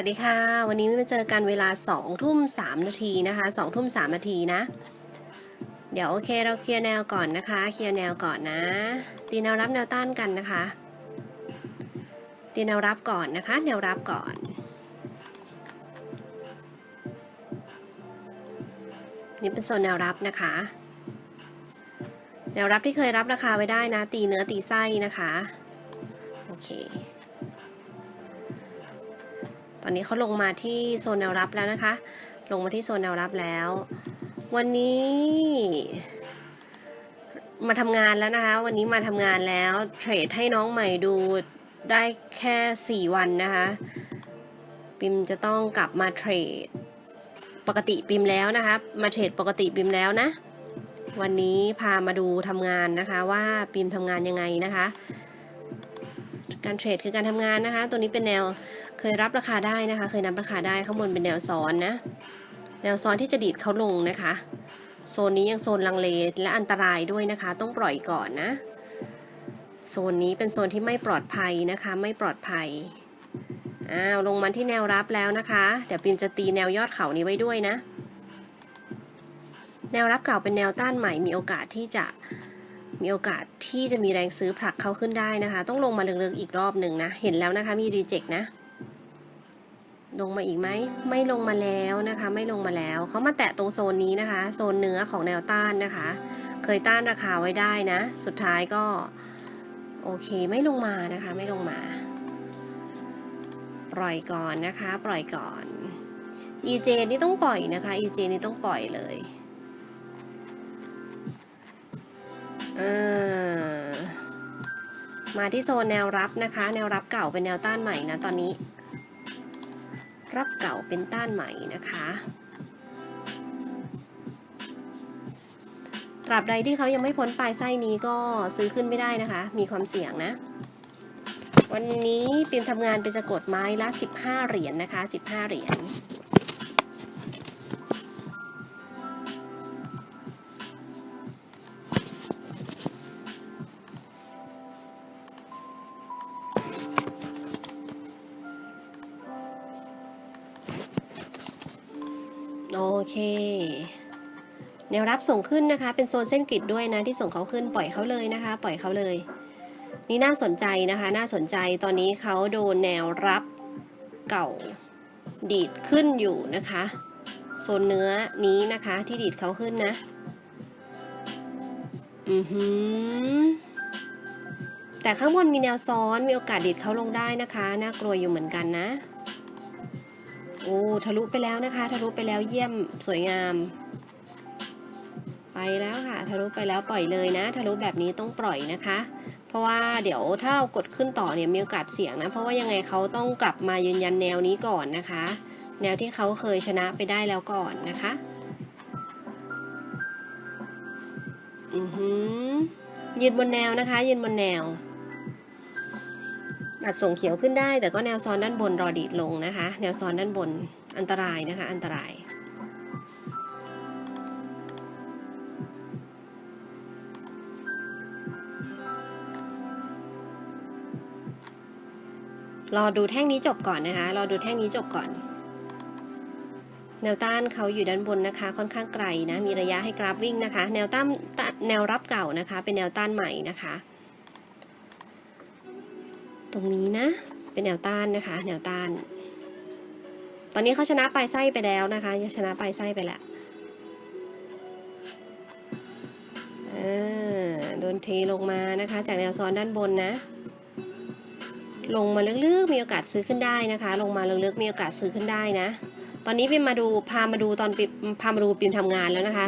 วัสดีค่ะ วันนี้มาเจอกันเวลา2ทุ่ม3นาทีนะคะ2ทุ่ม3นาทีนะ เดี๋ยวโอเคเราเคลียร์แนวก่อนนะคะ เคลียร์แนวก่อนนะ ตีแนวรับแนวต้านกันนะคะ ตีแนวรับก่อนนะคะ แนวรับก่อน นี่เป็นโซนแนวรับนะคะ แนวรับที่เคยรับราคาไว้ได้นะ ตีเนื้อตีไส้นะคะ โอเค อนนี้เขาลงมาที่โซนแนวรับแล้วนะคะ ลงมาที่โซนแนวรับแล้ว วันนี้มาทำงานแล้วนะคะ วันนี้มาทำงานแล้ว เทรดให้น้องใหม่ดูได้แค่ 4 วันนะคะ ปิมจะต้องกลับมาเทรดปกติปิมแล้วนะคะ มาเทรดปกติปิมแล้วนะ วันนี้พามาดูทำงานนะคะว่าปิมทำงานยังไงนะคะ การเทรดคือการทำงานนะคะ ตัวนี้เป็นแนวเคยรับราคาได้นะคะ เคยนับราคาได้ข้างบนเป็นแนวซ้อนนะ แนวซ้อนที่จะดีดเขาลงนะคะ โซนนี้ยังโซนลังเลและอันตรายด้วยนะคะ ต้องปล่อยก่อนนะ โซนนี้เป็นโซนที่ไม่ปลอดภัยนะคะ ไม่ปลอดภัยอ้าวลงมาที่แนวรับแล้วนะคะ เดี๋ยวปิมจะตีแนวยอดเขานี้ไว้ด้วยนะ แนวรับเก่าเป็นแนวต้านใหม่มีโอกาสที่จะ มีโอกาสที่จะมีแรงซื้อผลักเข้าขึ้นได้นะคะ ต้องลงมาลึกๆอีกรอบหนึ่งนะ เห็นแล้วนะคะมีรีเจ็คนะ ลงมาอีกไหม ไม่ลงมาแล้วนะคะ ไม่ลงมาแล้ว เขามาแตะตรงโซนนี้นะคะ โซนเนื้อของแนวต้านนะคะ เคยต้านราคาไว้ได้นะ สุดท้ายก็ โอเคไม่ลงมานะคะ ไม่ลงมา ปล่อยก่อนนะคะ ปล่อยก่อน EJ นี่ต้องปล่อยนะคะ EJ นี่ต้องปล่อยเลย มาที่โซนแนวรับนะคะ แนวรับเก่าเป็นแนวต้านใหม่นะตอนนี้ รับเก่าเป็นต้านใหม่นะคะตราบใดที่เขายังไม่พ้นปลายไส้นี้ก็ซื้อขึ้นไม่ได้นะคะ มีความเสี่ยงนะ วันนี้ปิมทำงานเป็นจะกดไม้ละ 15 เหรียญนนะคะ 15 เหรียญ แนวรับส่งขึ้นนะคะ เป็นโซนเส้นกริดด้วยนะที่ส่งเขาขึ้นปล่อยเขาเลยนะคะ ปล่อยเขาเลย นี่น่าสนใจนะคะ น่าสนใจตอนนี้เขาโดนแนวรับเก่าดีดขึ้นอยู่นะคะโซนเนื้อนี้นะคะที่ดีดเขาขึ้นนะ อือหือ แต่ข้างบนมีแนวซ้อนมีโอกาสดีดเขาลงได้นะคะ น่ากลัวอยู่เหมือนกันนะ โอ้ ทะลุไปแล้วนะคะ ทะลุไปแล้วเยี่ยมสวยงาม ไปแล้วค่ะทะลุไปแล้วปล่อยเลยนะทะลุแบบนี้ต้องปล่อยนะคะ เพราะว่าเดี๋ยวถ้าเรากดขึ้นต่อเนี่ยมีโอกาสเสี่ยงนะ เพราะว่ายังไงเขาต้องกลับมายืนยันแนวนี้ก่อนนะคะ แนวที่เขาเคยชนะไปได้แล้วก่อนนะคะอือหือยืนบนแนวนะคะยืนบนแนวอาจส่งเขียวขึ้นได้ แต่ก็แนวซ้อนด้านบนรอดีดลงนะคะ แนวซ้อนด้านบนอันตรายนะคะ อันตราย รอดูแท่งนี้จบก่อนนะคะ รอดูแท่งนี้จบก่อน แนวต้านเขาอยู่ด้านบนนะคะ ค่อนข้างไกลนะ มีระยะให้กราฟวิ่งนะคะ แนวต้านแนวรับเก่านะคะ เป็นแนวต้านใหม่นะคะ ตรงนี้นะ เป็นแนวต้านนะคะ แนวต้าน ตอนนี้เขาชนะปลายไส้ไปแล้วนะคะชนะปลายไส้ไปแล้วโดนเทลงมานะคะ จากแนวซ้อนด้านบนนะ ลงมาลึกๆมีโอกาสซื้อขึ้นได้นะคะ ลงมาลึกๆมีโอกาสซื้อขึ้นได้นะ ตอนนี้ปิมมาดูพามาดูตอนปิพามาดูปิมทำงานแล้วนะคะ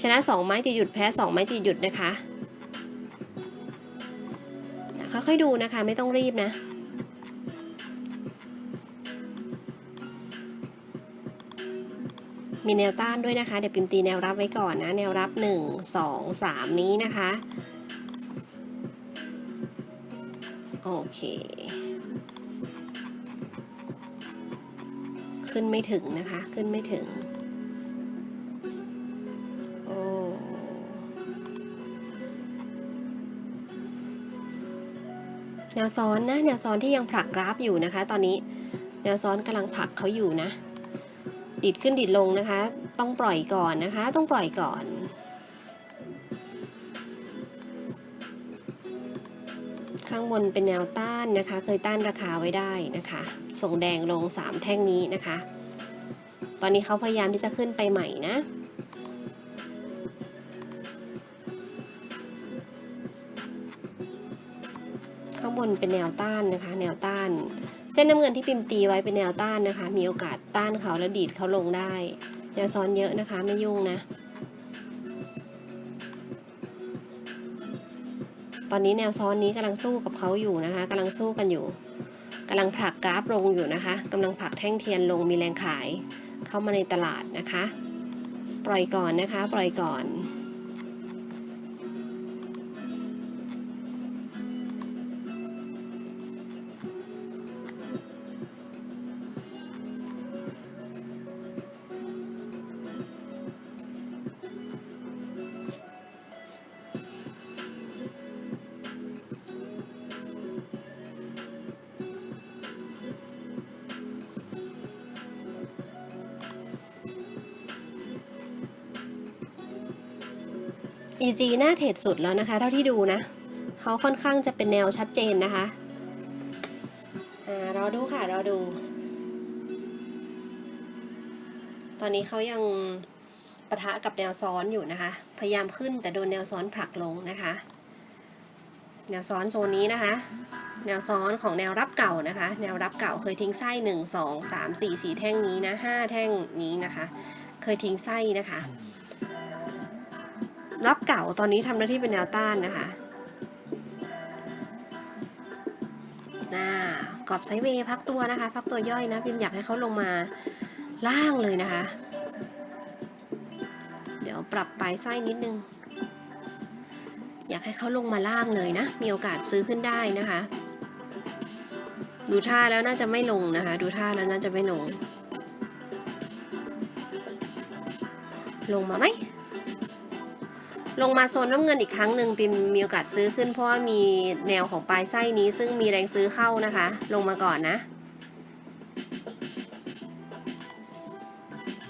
ชนะสองไม้ตีหยุดแพ้สองไม้ตีหยุดนะคะค่อยๆดูนะคะไม่ต้องรีบนะมีแนวต้านด้วยนะคะ เดี๋ยวปิมตีแนวรับไว้ก่อนนะ แนวรับ 1 2 3 นี้นะคะ โอเค ขึ้นไม่ถึงนะคะ ขึ้นไม่ถึง โอ้แนวซ้อนนะ แนวซ้อนที่ยังผลักกราฟอยู่นะคะ ตอนนี้แนวซ้อนกำลังผลักเขาอยู่นะ ดิดขึ้นดิดลงนะคะ ต้องปล่อยก่อนนะคะ ต้องปล่อยก่อนางบนเป็นแนวต้านนะคะ เคยต้านราคาไว้ได้นะคะ ส่งแดงลง 3 แท่งนี้นะคะ ตอนนี้เขาพยายามที่จะขึ้นไปใหม่นะข้างบนเป็นแนวต้านนะคะ แนวต้าน เส้นน้ำเงินที่พิมตีไว้เป็นแนวต้านนะคะ มีโอกาสต้านเขาแล้วดีดเขาลงได้แนวซ้อนเยอะนะคะไม่ยุ่งนะ อนนี้แนวซ้อนนี้กำลังสู้กับเขาอยู่นะคะกำลังสู้กันอยู่กำลังผลักกราฟลงอยู่นะคะกำลังผลักแท่งเทียนลงมีแรงขาย เข้ามาในตลาดนะคะ ปล่อยก่อนนะคะ ปล่อยก่อน EG หน้าเทรดสุดแล้วนะคะ เท่าที่ดูนะเขาค่อนข้างจะเป็นแนวชัดเจนนะคะอ่ารอดูค่ะรอดู ตอนนี้เขายังปะทะกับแนวซ้อนอยู่นะคะ พยายามขึ้นแต่โดนแนวซ้อนผลักลงนะคะ แนวซ้อนโซนนี้นะคะ แนวซ้อนของแนวรับเก่านะคะ แนวรับเก่าเคยทิ้งไส้หนึ่งสองสามสี่สี่แท่งนี้นะห้าแท่งนี้นะคะ เคยทิ้งไส้นะคะ รับเก่าตอนนี้ทำหน้าที่เป็นแนวต้านนะคะน่ากรอบไซเวย์พักตัวนะคะ พักตัวย่อยนะพิมอยากให้เขาลงมาล่างเลยนะคะ เดี๋ยวปรับปลายไส้นิดนึง อยากให้เขาลงมาล่างเลยนะ มีโอกาสซื้อขึ้นได้นะคะ ดูท่าแล้วน่าจะไม่ลงนะคะ ดูท่าแล้วน่าจะไม่ลง ลงมาไหม ลงมาโซนน้ำเงินอีกครั้งหนึ่งปิมมีโอกาสซื้อขึ้นเพราะว่ามีแนวของปลายไส้นี้ซึ่งมีแรงซื้อเข้านะคะ ลงมาก่อนนะ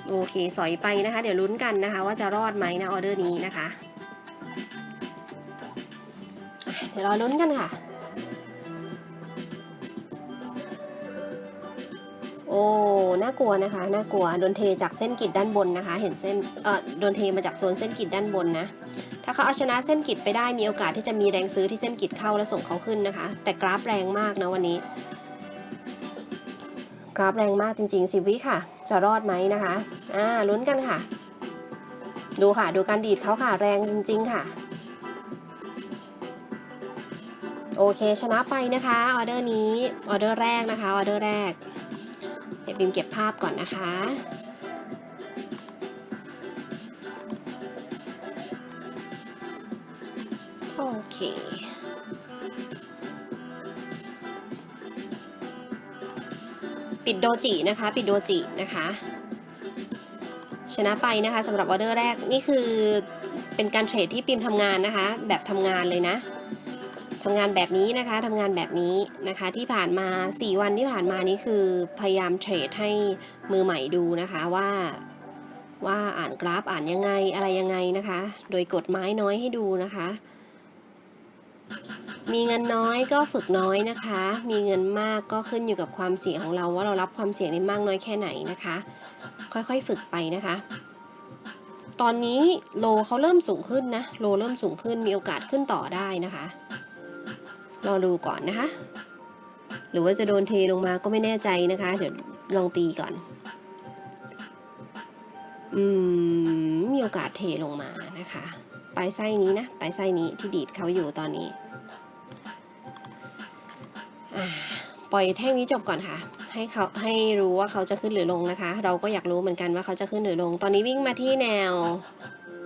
โอเคสอยไปนะคะ เดี๋ยวลุ้นกันนะคะ ว่าจะรอดไหมนะออเดอร์นี้นะคะ เดี๋ยวรอลุ้นกันค่ะ โอ้น่ากลัวนะคะน่ากลัวโดนเทจากเส้นกิดด้านบนนะคะ เห็นเส้นเออโดนเทมาจากโซนเส้นกิดด้านบนนะ ถ้าเขาเอาชนะเส้นกิดไปได้มีโอกาสที่จะมีแรงซื้อที่เส้นกิดเข้าและส่งเขาขึ้นนะคะ แต่กราฟแรงมากนะวันนี้ กราฟแรงมากจริงๆสิวิค่ะ จะรอดไหมนะคะอ่าลุ้นกันค่ะ ดูค่ะดูการดีดเขาค่ะแรงจริง ๆ ค่ะโอเคชนะไปนะคะออเดอร์นี้ออเดอร์แรกนะคะออเดอร์แรก เดี๋ยวบิมเก็บภาพก่อนนะคะ ปิดโดจินะคะ ปิดโดจินะคะ ชนะไปนะคะสำหรับออเดอร์แรกนี่คือเป็นการเทรดที่ปิมทำงานนะคะ แบบทำงานเลยนะทำงานแบบนี้นะคะทำงานแบบนี้นะคะที่ผ่านมา 4 วันที่ผ่านมานี้คือพยายามเทรดให้มือใหม่ดูนะคะว่าว่าอ่านกราฟอ่านยังไงอะไรยังไงนะคะ โดยกดไม้น้อยให้ดูนะคะ มีเงินน้อยก็ฝึกน้อยนะคะ มีเงินมากก็ขึ้นอยู่กับความเสี่ยงของเราว่าเรารับความเสี่ยงได้มากน้อยแค่ไหนนะคะ ค่อยๆฝึกไปนะคะ ตอนนี้โลเขาเริ่มสูงขึ้นนะ โลเริ่มสูงขึ้นมีโอกาสขึ้นต่อได้นะคะรอดูก่อนนะคะ หรือว่าจะโดนเทลงมาก็ไม่แน่ใจนะคะ เดี๋ยวลองตีก่อน อืม มีโอกาสเทลงมานะคะ ปลายไส้นี้นะ ปลายไส้นี้ที่ดีดเขาอยู่ตอนนี้ ปล่อยแท่งนี้จบก่อนค่ะ ให้เขาให้รู้ว่าเขาจะขึ้นหรือลงนะคะ เราก็อยากรู้เหมือนกันว่าเขาจะขึ้นหรือลง ตอนนี้วิ่งมาที่แนว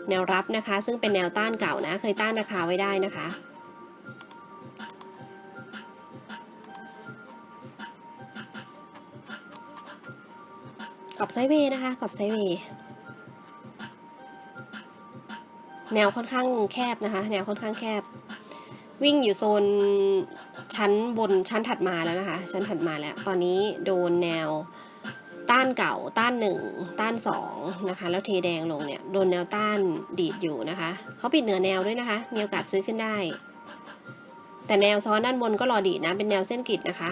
แนวรับนะคะ ซึ่งเป็นแนวต้านเก่านะ เคยต้านราคาไว้ได้นะคะกรอบไซเวย์นะคะกรอบไซเวย์แนวค่อนข้างแคบนะคะ แนวค่อนข้างแคบ วิ่งอยู่โซน ชั้นบนชั้นถัดมาแล้วนะคะ ชั้นถัดมาแล้ว ตอนนี้โดนแนวต้านเก่าต้านหนึ่งต้านสองนะคะแล้วเทแดงลงเนี่ยโดนแนวต้านดีดอยู่นะคะเขาปิดเหนือแนวด้วยนะคะ มีโอกาสซื้อขึ้นได้ แต่แนวซ้อนด้านบนก็รอดีดนะ เป็นแนวเส้นกิดนะคะ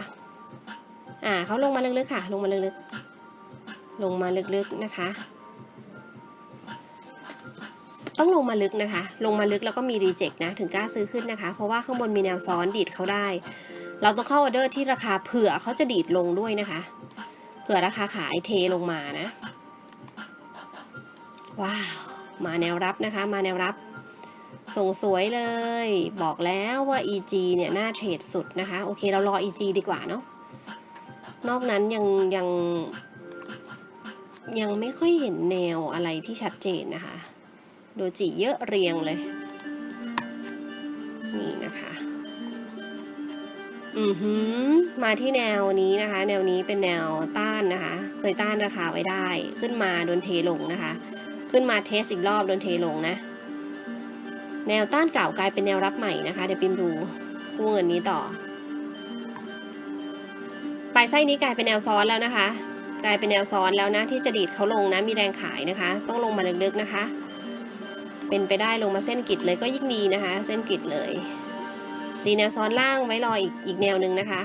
อ่าเขาลงมาลึกๆค่ะ ลงมาลึกๆ ลงมาลึกๆนะคะ ต้องลงมาลึกนะคะ ลงมาลึกแล้วก็มีรีเจ็คนะ ถึงกล้าซื้อขึ้นนะคะ เพราะว่าข้างบนมีแนวซ้อนดีดเขาได้ เราต้องเข้าออเดอร์ที่ราคาเผื่อเขาจะดีดลงด้วยนะคะ เผื่อราคาขายเทลงมานะ ว้าว มาแนวรับนะคะ มาแนวรับ ส่งสวยเลย บอกแล้วว่า EG เนี่ยน่าเทรดสุดนะคะ โอเคเรารอ EG ดีกว่าเนาะ นอกนั้นยังยังยังไม่ค่อยเห็นแนวอะไรที่ชัดเจนนะคะ โดจิเยอะเรียงเลย นี่นะคะ อือหือ มาที่แนวนี้นะคะ แนวนี้เป็นแนวต้านนะคะ เคยต้านราคาไว้ได้ ขึ้นมาโดนเทลงนะคะ ขึ้นมาเทสอีกรอบโดนเทลงนะ แนวต้านเก่ากลายเป็นแนวรับใหม่นะคะ เดี๋ยวปิมดูคู่เงินนี้ต่อปลายไส้นี้กลายเป็นแนวซ้อนแล้วนะคะ กลายเป็นแนวซ้อนแล้วนะที่จะดีดเขาลงนะมีแรงขายนะคะ ต้องลงมาลึกๆนะคะ เป็นไปได้ลงมาเส้นกิดเลยก็ยิ่งดีนะคะ เส้นกิดเลย ตีแนวซ้อนล่างไว้รออีกอีกแนวหนึ่งนะคะ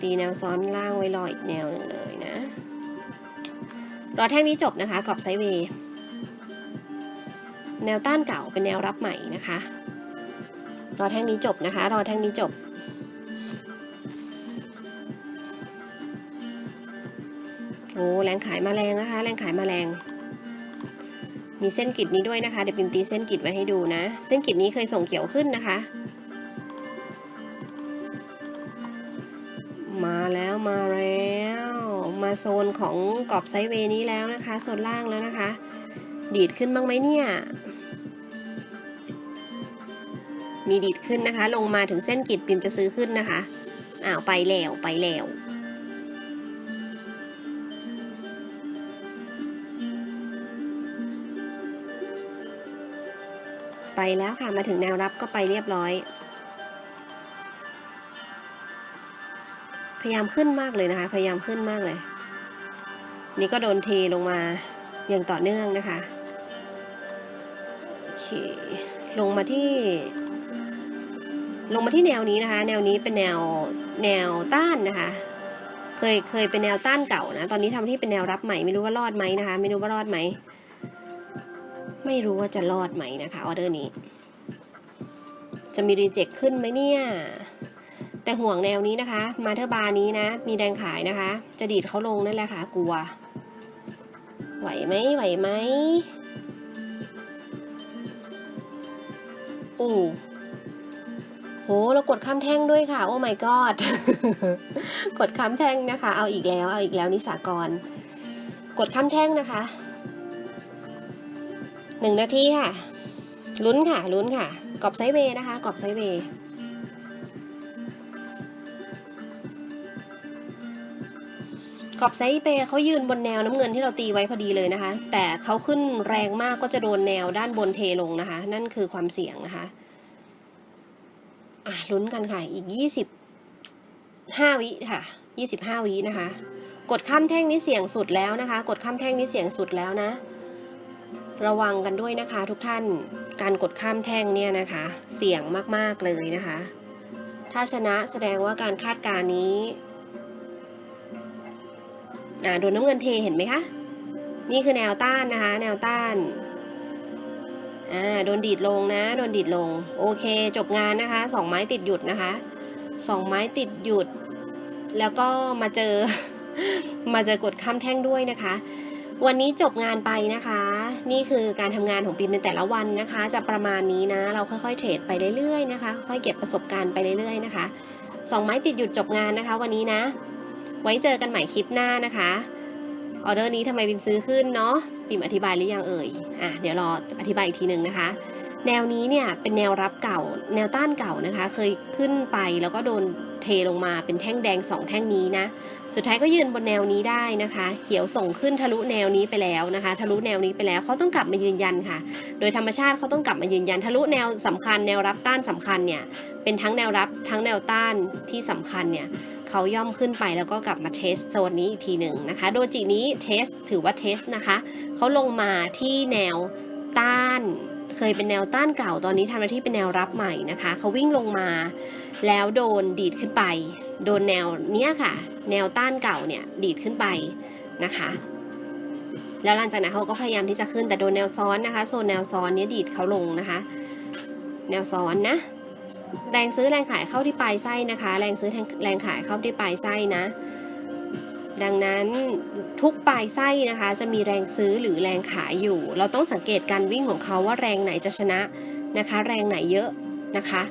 ตีแนวซ้อนล่างไว้รออีกแนวหนึ่งเลยนะรอแท่งนี้จบนะคะกรอบไซด์เวย์แนวต้านเก่าเป็นแนวรับใหม่นะคะ รอแท่งนี้จบนะคะ รอแท่งนี้จบ โอ้แรงขายมาแรงนะคะ แรงขายมาแรง มีเส้นกิดนี้ด้วยนะคะ เดี๋ยวปิมตีเส้นกิดไว้ให้ดูนะ เส้นกิดนี้เคยส่งเขียวขึ้นนะคะ มาแล้วมาแล้ว มาโซนของกรอบไซด์เวย์นี้แล้วนะคะ โซนล่างแล้วนะคะ ดีดขึ้นบ้างไหมเนี่ยมีดีดขึ้นนะคะ ลงมาถึงเส้นกิดปิมจะซื้อขึ้นนะคะอ้าวไปแล้วไปแล้ว แล้วค่ะ มาถึงแนวรับก็ไปเรียบร้อย พยายามขึ้นมากเลยนะคะ พยายามขึ้นมากเลย นี่ก็โดนเทลงมาอย่างต่อเนื่องนะคะโอเคลงมาที่ ลงมาที่แนวนี้นะคะ แนวนี้เป็นแนวแนวต้านนะคะ เคยเคยเป็นแนวต้านเก่านะ ตอนนี้ทำที่เป็นแนวรับใหม่ไม่รู้ว่ารอดไหมนะคะ ไม่รู้ว่ารอดไหม ไม่รู้ว่าจะรอดไหมนะคะออเดอร์นี้ จะมีรีเจ็คขึ้นไหมเนี่ย แต่ห่วงแนวนี้นะคะ มาเทอบาร์นี้นะ มีแรงขายนะคะ จะดีดเขาลงนั่นแหละค่ะ กลัว ไหวไหมไหวไหมโอ้โห เรากดข้ามแท่งด้วยค่ะ โอ้ my god กดข้ามแท่งนะคะ เอาอีกแล้ว เอาอีกแล้วนิสากร กดข้ามแท่งนะคะ หนึ่งนาทีค่ะ ลุ้นค่ะ ลุ้นค่ะ กรอบไซด์เวย์นะคะ กรอบไซด์เวย์ขอบไซด์เปย์เขายืนบนแนวน้ำเงินที่เราตีไว้พอดีเลยนะคะ แต่เขาขึ้นแรงมากก็จะโดนแนวด้านบนเทลงนะคะ นั่นคือความเสี่ยงนะคะ อะลุ้นกันค่ะ อีกยี่สิบห้าวิค่ะยี่สิบห้าวินะคะ กดข้ามแท่งนี้เสี่ยงสุดแล้วนะคะ กดข้ามแท่งนี้เสี่ยงสุดแล้วนะ ระวังกันด้วยนะคะ ทุกท่านการกดข้ามแท่งเนี่ยนะคะ เสี่ยงมากๆเลยนะคะ ถ้าชนะแสดงว่าการคาดการนี้อ่าโดนน้ำเงินเทเห็นไหมคะ นี่คือแนวต้านนะคะ แนวต้านอ่าโดนดีดลงนะ โดนดีดลง โอเค จบงานนะคะสองไม้ติดหยุดนะคะสองไม้ติดหยุด แล้วก็มาเจอ มาเจอกดข้ามแท่งด้วยนะคะ วันนี้จบงานไปนะคะ นี่คือการทำงานของปิมในแต่ละวันนะคะ จะประมาณนี้นะ เราค่อยๆเทรดไปเรื่อยๆนะคะ ค่อยเก็บประสบการณ์ไปเรื่อยๆนะคะสองไม้ติดหยุดจบงานนะคะ วันนี้นะ ไว้เจอกันใหม่คลิปหน้านะคะออเดอร์นี้ทำไมปิมซื้อขึ้นเนาะปิมอธิบายหรือยังเอ่ยอะเดี๋ยวรออธิบายอีกทีหนึ่งนะคะ แนวนี้เนี่ยเป็นแนวรับเก่า แนวต้านเก่านะคะ เคยขึ้นไปแล้วก็โดน เทลงมาเป็นแท่งแดงสองแท่งนี้นะ สุดท้ายก็ยืนบนแนวนี้ได้นะคะ เขียวส่งขึ้นทะลุแนวนี้ไปแล้วนะคะ ทะลุแนวนี้ไปแล้วเขาต้องกลับมายืนยันค่ะ โดยธรรมชาติเขาต้องกลับมายืนยัน ทะลุแนวสำคัญแนวรับต้านสำคัญเนี่ยเป็นทั้งแนวรับทั้งแนวต้านที่สำคัญเนี่ยเขาย่อมขึ้นไปแล้วก็กลับมาเทสโซนนี้อีกทีหนึ่งนะคะ โดจินี้เทสถือว่าเทสนะคะเขาลงมาที่แนวต้าน เคยเป็นแนวต้านเก่าตอนนี้ทำหน้าที่เป็นแนวรับใหม่นะคะเขาวิ่งลงมา แล้วโดนดีดขึ้นไป โดนแนวเนี้ยค่ะ แนวต้านเก่าเนี่ยดีดขึ้นไปนะคะแล้วหลังจากนั้นเขาก็พยายามที่จะขึ้นแต่โดนแนวซ้อนนะคะโซนแนวซ้อนเนี้ยดีดเขาลงนะคะ แนวซ้อนนะแรงซื้อแรงขายเข้าที่ปลายไส้นะคะ แรงซื้อแรงแรงขายเข้าที่ปลายไส้นะ ดังนั้นทุกปลายไส้นะคะจะมีแรงซื้อหรือแรงขายอยู่ เราต้องสังเกตการวิ่งของเขาว่าแรงไหนจะชนะนะคะ แรงไหนเยอะนะคะ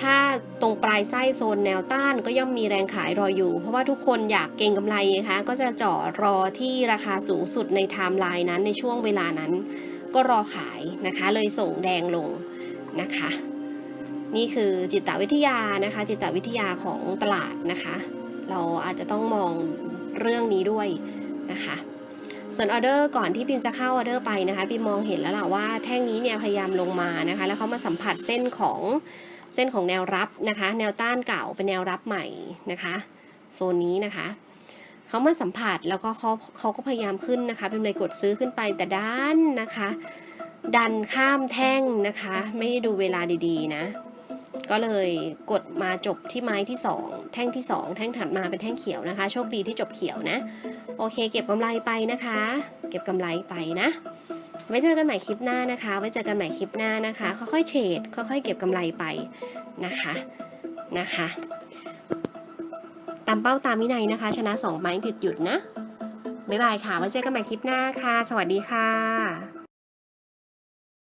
ถ้าตรงปลายไส้โซนแนวต้านก็ย่อมมีแรงขายรออยู่ เพราะว่าทุกคนอยากเก็งกำไรไงคะก็จะจาะรอที่ราคาสูงสุดในไทม์ไลน์นั้นในช่วงเวลานั้น ก็รอขายนะคะ เลยส่งแดงลงนะคะ นี่คือจิตวิทยานะคะ จิตวิทยาของตลาดนะคะ เราอาจจะต้องมองเรื่องนี้ด้วยนะคะส่วนออเดอร์ก่อนที่พิมจะเข้าออเดอร์ไปนะคะพิมมองเห็นแล้วล่ะว่าแท่งนี้เนี่ยพยายามลงมานะคะแล้วเขามาสัมผัสเส้นของเส้นของแนวรับนะคะ แนวต้านเก่าเป็นแนวรับใหม่นะคะโซนนี้นะคะเขามาสัมผัสแล้วก็เขาเขาก็พยายามขึ้นนะคะพิมเลยกดซื้อขึ้นไปแต่ด้านนะคะ ดันข้ามแท่งนะคะ ไม่ได้ดูเวลาดีๆนะ ก็เลยกดมาจบที่ไม้ที่2 แท่งที่ 2 แท่งถัดมาเป็นแท่งเขียวนะคะ โชคดีที่จบเขียวนะ โอเค เก็บกำไรไปนะคะ เก็บกำไรไปนะ ไว้เจอกันใหม่คลิปหน้านะคะ ไว้เจอกันใหม่คลิปหน้านะคะ ค่อยๆเทรด ค่อยๆ เก็บกำไรไปนะคะ นะคะ ตามเป้าตามวินัยนะคะ ชนะ2ไม้ติดหยุดนะ บ๊ายบายค่ะ ไว้เจอกันใหม่คลิปหน้าค่ะ สวัสดีค่ะ